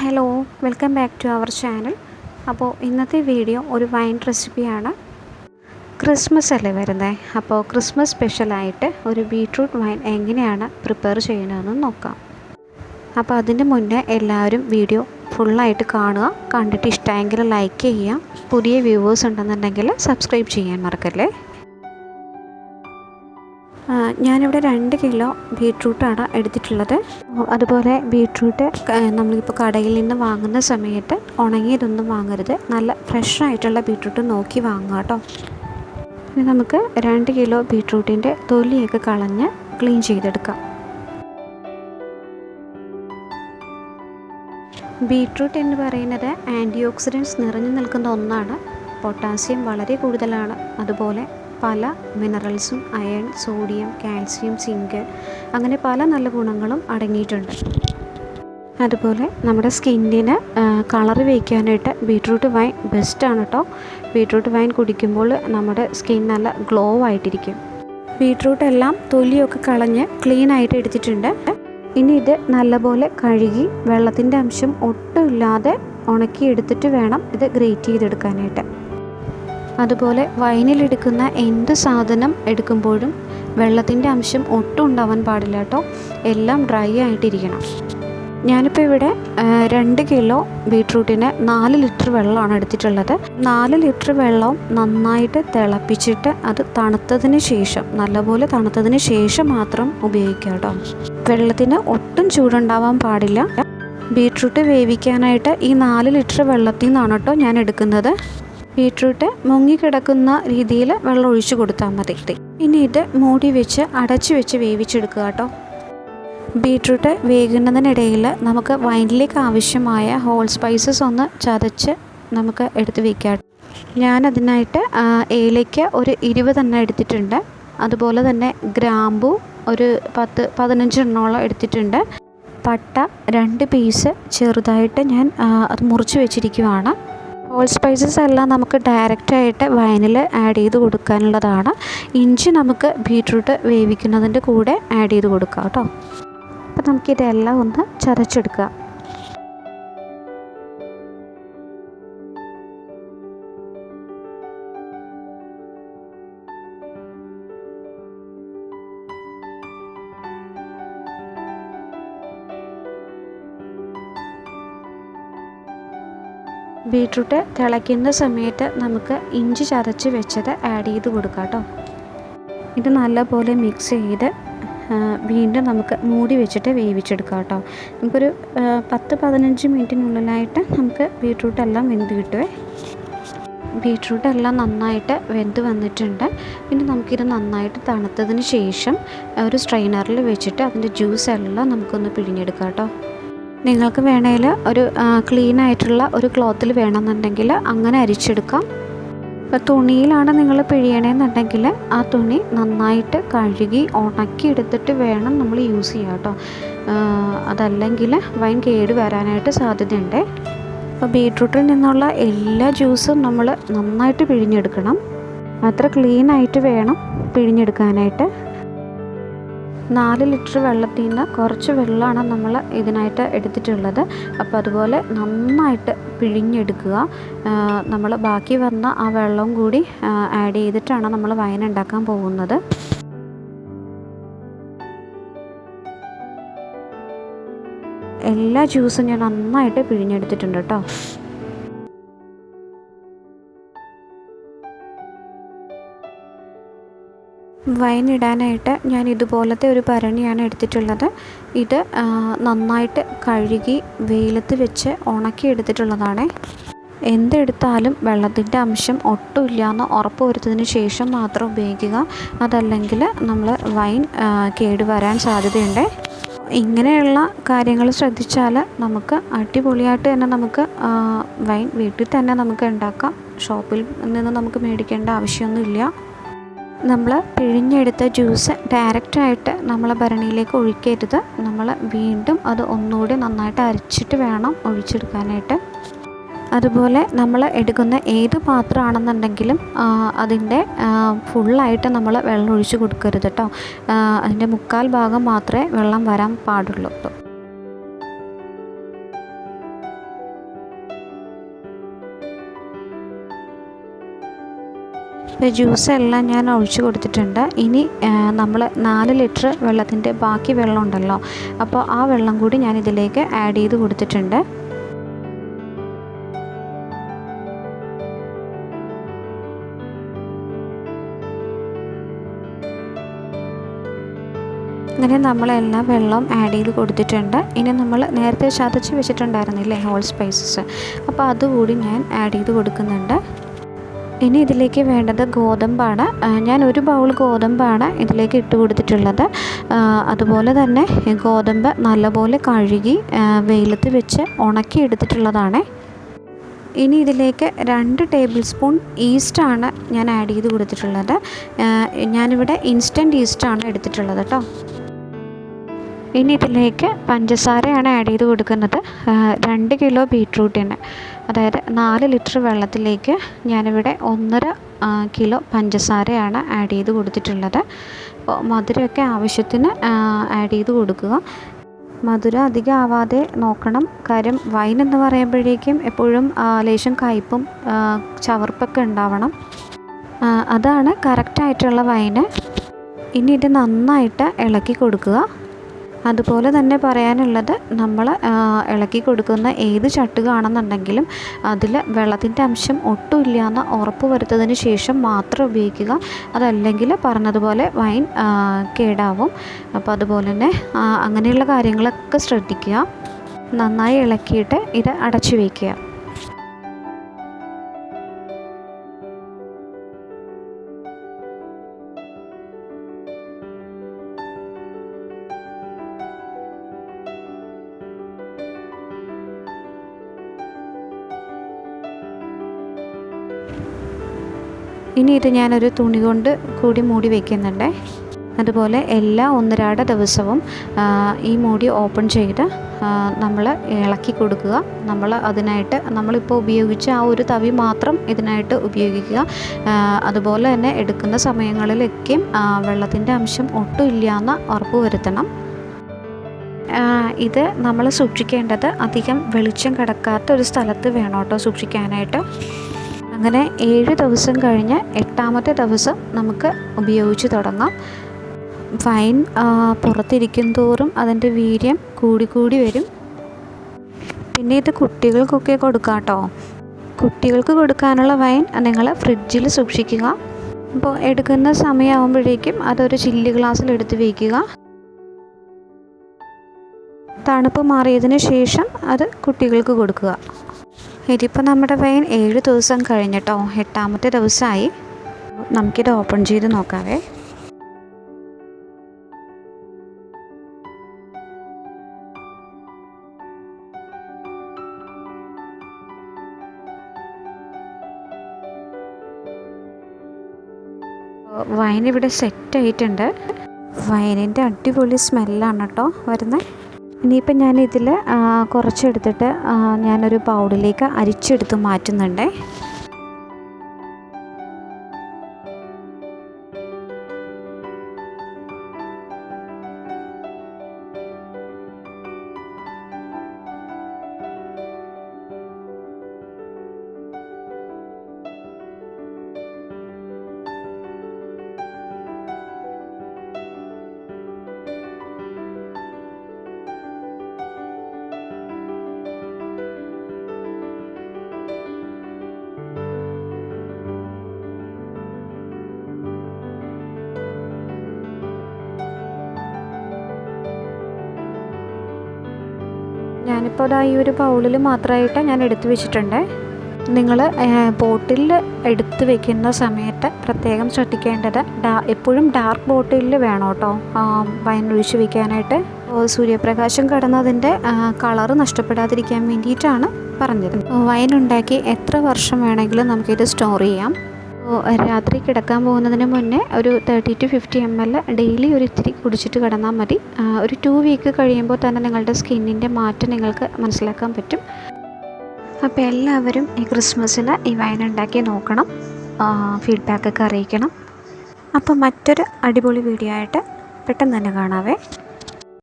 Hello welcome back to our channel. അപ്പോൾ ഇന്നത്തെ video ഒരു വൈൻ റെസിപ്പിയാണ് ക്രിസ്മസ് അല്ലേ വരുന്നത് അപ്പോൾ ക്രിസ്മസ് സ്പെഷ്യലായിട്ട് ഒരു ബീട്രൂട്ട് വൈൻ എങ്ങനെയാണ് പ്രിപ്പയർ ചെയ്യുന്നതെന്ന് നോക്കാം. അപ്പോൾ അതിന് മുന്നേ എല്ലാവരും വീഡിയോ ഫുള്ളായിട്ട് കാണുക. കണ്ടിട്ട് ഇഷ്ടമെങ്കിൽ ലൈക്ക് ചെയ്യുക. പുതിയ വ്യൂവേഴ്സ് ഉണ്ടെന്നുണ്ടെങ്കിൽ സബ്സ്ക്രൈബ് ചെയ്യാൻ മറക്കല്ലേ? ഞാനിവിടെ രണ്ട് കിലോ ബീട്രൂട്ടാണ് എടുത്തിട്ടുള്ളത്. അതുപോലെ ബീട്രൂട്ട് നമ്മളിപ്പോൾ കടയിൽ നിന്ന് വാങ്ങുന്ന സമയത്ത് ഉണങ്ങിയതൊന്നും വാങ്ങരുത്. നല്ല ഫ്രഷ് ആയിട്ടുള്ള ബീട്രൂട്ട് നോക്കി വാങ്ങുക കേട്ടോ. ഇനി നമുക്ക് രണ്ട് കിലോ ബീട്രൂട്ടിന്റെ തൊലിയൊക്കെ കളഞ്ഞ് ക്ലീൻ ചെയ്തെടുക്കാം. ബീട്രൂട്ട് എന്ന് പറയുന്നത് ആന്റി ഓക്സിഡൻസ് നിറഞ്ഞു നിൽക്കുന്ന ഒന്നാണ്. പൊട്ടാസ്യം വളരെ കൂടുതലാണ്. അതുപോലെ പല മിനറൽസും അയൺ സോഡിയം കാൽസ്യം സിങ്ക് അങ്ങനെ പല നല്ല ഗുണങ്ങളും അടങ്ങിയിട്ടുണ്ട്. അതുപോലെ നമ്മുടെ സ്കിന്നിന് കളർ വയ്ക്കാനായിട്ട് ബീട്രൂട്ട് വൈൻ ബെസ്റ്റാണ് കേട്ടോ ബീട്രൂട്ട് വൈൻ കുടിക്കുമ്പോൾ നമ്മുടെ സ്കിൻ നല്ല ഗ്ലോ ആയിട്ടിരിക്കും. ബീട്രൂട്ട് എല്ലാം തൊലിയൊക്കെ കളഞ്ഞ് ക്ലീൻ ആയിട്ട് എടുത്തിട്ടുണ്ട്. ഇനി ഇത് നല്ലപോലെ കഴുകി വെള്ളത്തിന്റെ അംശം ഒട്ടും ഇല്ലാതെ ഉണക്കി എടുത്തിട്ട് വേണം ഇത് ഗ്രേറ്റ് ചെയ്തെടുക്കാനായിട്ട്. അതുപോലെ വൈനിലെടുക്കുന്ന എന്ത് സാധനം എടുക്കുമ്പോഴും വെള്ളത്തിന്റെ അംശം ഒട്ടും ഉണ്ടാവാൻ പാടില്ല കേട്ടോ. എല്ലാം ഡ്രൈ ആയിട്ടിരിക്കണം. ഞാനിപ്പോൾ ഇവിടെ രണ്ട് കിലോ ബീട്രൂട്ടിന് നാല് ലിറ്റർ വെള്ളമാണ് എടുത്തിട്ടുള്ളത്. നാല് ലിറ്റർ വെള്ളം നന്നായിട്ട് തിളപ്പിച്ചിട്ട് അത് തണുത്തതിന് ശേഷം നല്ലപോലെ തണുത്തതിന് ശേഷം മാത്രം ഉപയോഗിക്കുക കേട്ടോ. വെള്ളത്തിന് ഒട്ടും ചൂടുണ്ടാവാൻ പാടില്ല. ബീട്രൂട്ട് വേവിക്കാനായിട്ട് ഈ നാല് ലിറ്റർ വെള്ളത്തിൽ നിന്നാണ് കേട്ടോ ഞാൻ എടുക്കുന്നത്. ബീട്രൂട്ട് മുങ്ങിക്കിടക്കുന്ന രീതിയിൽ വെള്ളം ഒഴിച്ചു കൊടുത്താൽ മതി. പിന്നീട് മൂടി വെച്ച് അടച്ചു വെച്ച് വേവിച്ചെടുക്കുക കേട്ടോ. ബീട്രൂട്ട് വേകുന്നതിനിടയിൽ നമുക്ക് വൈനിലേക്ക് ആവശ്യമായ ഹോൾ സ്പൈസസ് ഒന്ന് ചതച്ച് നമുക്ക് എടുത്ത് വയ്ക്കാം ഞാനതിനായിട്ട് ഏലയ്ക്ക ഒരു ഇരുപതെണ്ണം എടുത്തിട്ടുണ്ട്. അതുപോലെ തന്നെ ഗ്രാമ്പു ഒരു പത്ത് പതിനഞ്ചെണ്ണോളം എടുത്തിട്ടുണ്ട്. പട്ട രണ്ട് പീസ് ചെറുതായിട്ട് ഞാൻ അത് മുറിച്ച് വെച്ചിരിക്കുവാണ്. ഹോൾ സ്പൈസസ് എല്ലാം നമുക്ക് ഡയറക്റ്റായിട്ട് വൈനിൽ ആഡ് ചെയ്ത് കൊടുക്കാനുള്ളതാണ്. ഇഞ്ചി നമുക്ക് ബീട്രൂട്ട് വേവിക്കുന്നതിന്റെ കൂടെ ആഡ് ചെയ്ത് കൊടുക്കാം കേട്ടോ. അപ്പം നമുക്കിതെല്ലാം ഒന്ന് ചതച്ചെടുക്കുക ബീട്രൂട്ട് തിളയ്ക്കുന്ന സമയത്ത് നമുക്ക് ഇഞ്ചി ചതച്ച് വെച്ചത് ആഡ് ചെയ്ത് കൊടുക്കാം കേട്ടോ. ഇത് നല്ലപോലെ മിക്സ് ചെയ്ത് വീണ്ടും നമുക്ക് മൂടി വെച്ചിട്ട് വേവിച്ചെടുക്കാം കേട്ടോ. നമുക്കൊരു പത്ത് പതിനഞ്ച് മിനിറ്റിനുള്ളിലായിട്ട് നമുക്ക് ബീട്രൂട്ട് എല്ലാം വെന്ത് കിട്ടുമേ ബീട്രൂട്ട് എല്ലാം നന്നായിട്ട് വെന്ത് വന്നിട്ടുണ്ട്. പിന്നെ നമുക്കിത് നന്നായിട്ട് തണുത്തതിന് ശേഷം ഒരു സ്ട്രെയിനറിൽ വെച്ചിട്ട് അതിന്റെ ജ്യൂസ് എല്ലാം നമുക്കൊന്ന് പിഴിഞ്ഞെടുക്കാം കേട്ടോ. നിങ്ങൾക്ക് വേണേൽ ഒരു ക്ലീൻ ആയിട്ടുള്ള ഒരു ക്ലോത്തിൽ വേണമെന്നുണ്ടെങ്കിൽ അങ്ങനെ അരിച്ചെടുക്കാം. ഇപ്പോൾ തുണിയിലാണ് നിങ്ങൾ പിഴിയണമെന്നുണ്ടെങ്കിൽ ആ തുണി നന്നായിട്ട് കഴുകി ഉണക്കി എടുത്തിട്ട് വേണം നമ്മൾ യൂസ് ചെയ്യാം കേട്ടോ. അതല്ലെങ്കിൽ വൈൻ കേട് വരാനായിട്ട് സാധ്യതയുണ്ട്. അപ്പോൾ ബീട്രൂട്ടിൽ നിന്നുള്ള എല്ലാ ജ്യൂസും നമ്മൾ നന്നായിട്ട് പിഴിഞ്ഞെടുക്കണം. അത്ര ക്ലീൻ ആയിട്ട് വേണം പിഴിഞ്ഞെടുക്കാനായിട്ട്. നാല് ലിറ്റർ വെള്ളത്തിൽ നിന്ന് കുറച്ച് വെള്ളമാണ് നമ്മൾ ഇതിനായിട്ട് എടുത്തിട്ടുള്ളത്. അപ്പോൾ അതുപോലെ നന്നായിട്ട് പിഴിഞ്ഞെടുക്കുക. നമ്മൾ ബാക്കി വന്ന ആ വെള്ളവും കൂടി ആഡ് ചെയ്തിട്ടാണ് നമ്മൾ വൈൻ ഉണ്ടാക്കാൻ പോകുന്നത്. എല്ലാ ജ്യൂസും ഞാൻ നന്നായിട്ട് പിഴിഞ്ഞെടുത്തിട്ടുണ്ട് കേട്ടോ. വൈൻ ഇടാനായിട്ട് ഞാൻ ഇതുപോലത്തെ ഒരു ഭരണിയാണ് എടുത്തിട്ടുള്ളത്. ഇത് നന്നായിട്ട് കഴുകി വെയിലത്ത് വെച്ച് ഉണക്കി എടുത്തിട്ടുള്ളതാണ്. എന്തെടുത്താലും വെള്ളത്തിന്റെ അംശം ഒട്ടുമില്ല എന്ന് ഉറപ്പ് വരുത്തതിന് ശേഷം മാത്രം ഉപയോഗിക്കുക. അതല്ലെങ്കിൽ നമ്മൾ വൈൻ കേടുവരാൻ സാധ്യതയുണ്ട്. ഇങ്ങനെയുള്ള കാര്യങ്ങൾ ശ്രദ്ധിച്ചാൽ നമുക്ക് അടിപൊളിയായിട്ട് തന്നെ നമുക്ക് വൈൻ വീട്ടിൽ തന്നെ നമുക്ക് ഉണ്ടാക്കാം. ഷോപ്പിൽ നിന്ന് നമുക്ക് മേടിക്കേണ്ട ആവശ്യമൊന്നുമില്ല. നമ്മൾ പിഴിഞ്ഞെടുത്ത ജ്യൂസ് ഡയറക്റ്റായിട്ട് നമ്മൾ ഭരണിയിലേക്ക് ഒഴിക്കരുത്. നമ്മൾ വീണ്ടും അത് ഒന്നുകൂടി നന്നായിട്ട് അരച്ചിട്ട് വേണം ഒഴിച്ചെടുക്കാനായിട്ട്. അതുപോലെ നമ്മൾ എടുക്കുന്ന ഏത് പാത്രമാണെന്നുണ്ടെങ്കിലും അതിന്റെ ഫുള്ളായിട്ട് നമ്മൾ വെള്ളം ഒഴിച്ച് കൊടുക്കരുത് കേട്ടോ അതിന്റെ മുക്കാൽ ഭാഗം മാത്രമേ വെള്ളം വരാൻ പാടുള്ളൂ. ജ്യൂസ് എല്ലാം ഞാൻ ഒഴിച്ചു കൊടുത്തിട്ടുണ്ട്. ഇനി നമ്മൾ നാല് ലിറ്റർ വെള്ളത്തിന്റെ ബാക്കി വെള്ളം ഉണ്ടല്ലോ അപ്പോൾ ആ വെള്ളം കൂടി ഞാൻ ഇതിലേക്ക് ആഡ് ചെയ്ത് കൊടുത്തിട്ടുണ്ട്. അങ്ങനെ നമ്മളെല്ലാം വെള്ളം ആഡ് ചെയ്ത് കൊടുത്തിട്ടുണ്ട്. ഇനി നമ്മൾ നേരത്തെ ചതച്ച് വെച്ചിട്ടുണ്ടായിരുന്നില്ലേ ഹോൾ സ്പൈസസ്? അപ്പോൾ അതുകൂടി ഞാൻ ആഡ് ചെയ്ത് കൊടുക്കുന്നുണ്ട്. ഇനി ഇതിലേക്ക് വേണ്ടത് ഗോതമ്പാണ്. ഞാൻ ഒരു ബൗൾ ഗോതമ്പാണ് ഇതിലേക്ക് ഇട്ട് കൊടുത്തിട്ടുള്ളത്. അതുപോലെ തന്നെ ഗോതമ്പ് നല്ലപോലെ കഴുകി വെയിലത്ത് വെച്ച് ഉണക്കി എടുത്തിട്ടുള്ളതാണ്. ഇനി ഇതിലേക്ക് രണ്ട് ടേബിൾ സ്പൂൺ ഈസ്റ്റാണ് ഞാൻ ആഡ് ചെയ്ത് കൊടുത്തിട്ടുള്ളത്. ഞാനിവിടെ ഇൻസ്റ്റന്റ് ഈസ്റ്റാണ് എടുത്തിട്ടുള്ളത് കേട്ടോ. ഇനി ഇതിലേക്ക് പഞ്ചസാരയാണ് ആഡ് ചെയ്ത് കൊടുക്കുന്നത്. രണ്ട് കിലോ ബീട്രൂട്ടിന്. അതായത് നാല് ലിറ്റർ വെള്ളത്തിലേക്ക് ഞാനിവിടെ ഒന്നര കിലോ പഞ്ചസാരയാണ് ആഡ് ചെയ്ത് കൊടുത്തിട്ടുള്ളത്. അപ്പോൾ മധുരമൊക്കെ ആവശ്യത്തിന് ആഡ് ചെയ്ത് കൊടുക്കുക. മധുരം അധികം ആവാതെ നോക്കണം. കാര്യം വൈൻ എന്ന് പറയുമ്പോഴേക്കും എപ്പോഴും ലേശം കയ്പും ചവർപ്പൊക്കെ ഉണ്ടാവണം. അതാണ് കറക്റ്റായിട്ടുള്ള വൈന് ഇനി ഇത് നന്നായിട്ട് ഇളക്കി കൊടുക്കുക. അതുപോലെ തന്നെ പറയാനുള്ളത് നമ്മൾ ഇളക്കി കൊടുക്കുന്ന ഏത് ചട്ടുകാണെന്നുണ്ടെങ്കിലും അതിൽ വെള്ളത്തിന്റെ അംശം ഒട്ടും ഉറപ്പ് വരുത്തതിന് ശേഷം മാത്രം ഉപയോഗിക്കുക. അതല്ലെങ്കിൽ പറഞ്ഞതുപോലെ വൈൻ കേടാവും. അപ്പോൾ അതുപോലെ തന്നെ അങ്ങനെയുള്ള കാര്യങ്ങളൊക്കെ ശ്രദ്ധിക്കുക. നന്നായി ഇളക്കിയിട്ട് ഇത് അടച്ചു വയ്ക്കുക. ഇനി ഇത് ഞാനൊരു തുണി കൊണ്ട് കൂടി മൂടി വയ്ക്കുന്നുണ്ട് അതുപോലെ എല്ലാ ഒന്നരാട ദിവസവും ഈ മൂടി ഓപ്പൺ ചെയ്ത് നമ്മൾ ഇളക്കി കൊടുക്കുക. നമ്മൾ അതിനായിട്ട് നമ്മളിപ്പോൾ ഉപയോഗിച്ച ആ ഒരു തവി മാത്രം ഇതിനായിട്ട് ഉപയോഗിക്കുക. അതുപോലെ തന്നെ എടുക്കുന്ന സമയങ്ങളിലൊക്കെയും വെള്ളത്തിന്റെ അംശം ഒട്ടും ഇല്ലയെന്ന് ഉറപ്പ് വരുത്തണം. ഇത് നമ്മൾ സൂക്ഷിക്കേണ്ടത് അധികം വെളിച്ചം കിടക്കാത്ത ഒരു സ്ഥലത്ത് വേണം കേട്ടോ സൂക്ഷിക്കാനായിട്ട്. അങ്ങനെ ഏഴ് ദിവസം കഴിഞ്ഞ് എട്ടാമത്തെ ദിവസം നമുക്ക് ഉപയോഗിച്ച് തുടങ്ങാം. ഫൈൻ പുറത്തിരിക്കും തോറും അതിന്റെ വീര്യം കൂടിക്കൂടി വരും. പിന്നെ ഇത് കുട്ടികൾക്കൊക്കെ കൊടുക്കാം കേട്ടോ. കുട്ടികൾക്ക് കൊടുക്കാനുള്ള വൈൻ നിങ്ങൾ ഫ്രിഡ്ജിൽ സൂക്ഷിക്കുക. അപ്പോൾ എടുക്കുന്ന സമയമാകുമ്പോഴേക്കും അതൊരു ചില്ല് ഗ്ലാസ്സിൽ എടുത്ത് വയ്ക്കുക തണുപ്പ് മാറിയതിന് ശേഷം അത് കുട്ടികൾക്ക് കൊടുക്കുക. ഇതിപ്പോൾ നമ്മുടെ വൈൻ ഏഴ് ദിവസം കഴിഞ്ഞിട്ടോ എട്ടാമത്തെ ദിവസമായി. നമുക്കിത് ഓപ്പൺ ചെയ്ത് നോക്കാവേ. വൈൻ ഇവിടെ സെറ്റ് ആയിട്ടുണ്ട് വൈനിന്റെ അടിപൊളി സ്മെല്ലാണ് കേട്ടോ വരുന്നത്. ഇനിയിപ്പം ഞാൻ കുറച്ചെടുത്തിട്ട് ഞാനൊരു ബൗളിലേക്ക് അരിച്ചെടുത്ത് മാറ്റുന്നുണ്ടേ. ഞാനിപ്പോൾ അതാ ഈ ഒരു ബൗളിൽ മാത്രമായിട്ട് ഞാൻ എടുത്തു വെച്ചിട്ടുണ്ട്. നിങ്ങൾ ബോട്ടിൽ എടുത്തു വെക്കുന്ന സമയത്ത് പ്രത്യേകം ശ്രദ്ധിക്കേണ്ടത് ഡാ എപ്പോഴും ഡാർക്ക് ബോട്ടിലിൽ വേണം കേട്ടോ വൈൻ ഒഴിച്ച് വെക്കാനായിട്ട് സൂര്യപ്രകാശം കടന്നതിന്റെ കളറ് നഷ്ടപ്പെടാതിരിക്കാൻ വേണ്ടിയിട്ടാണ് പറഞ്ഞത്. വൈൻ ഉണ്ടാക്കി എത്ര വർഷം വേണമെങ്കിലും നമുക്കിത് സ്റ്റോർ ചെയ്യാം. രാത്രി കിടക്കാൻ പോകുന്നതിന് മുന്നേ ഒരു thirty to fifty M L daily ഒരു ഇത്തിരി കുടിച്ചിട്ട് കിടന്നാൽ മതി. ഒരു ടു വീക്ക് കഴിയുമ്പോൾ തന്നെ നിങ്ങളുടെ സ്കിന്നിന്റെ മാറ്റം നിങ്ങൾക്ക് മനസ്സിലാക്കാൻ പറ്റും. അപ്പോൾ എല്ലാവരും ഈ ക്രിസ്മസിന് ഈ വൈൻ ഉണ്ടാക്കി നോക്കണം. ഫീഡ്ബാക്കൊക്കെ അറിയിക്കണം. അപ്പോൾ മറ്റൊരു അടിപൊളി വീഡിയോ ആയിട്ട് പെട്ടെന്ന് തന്നെ കാണാവേ.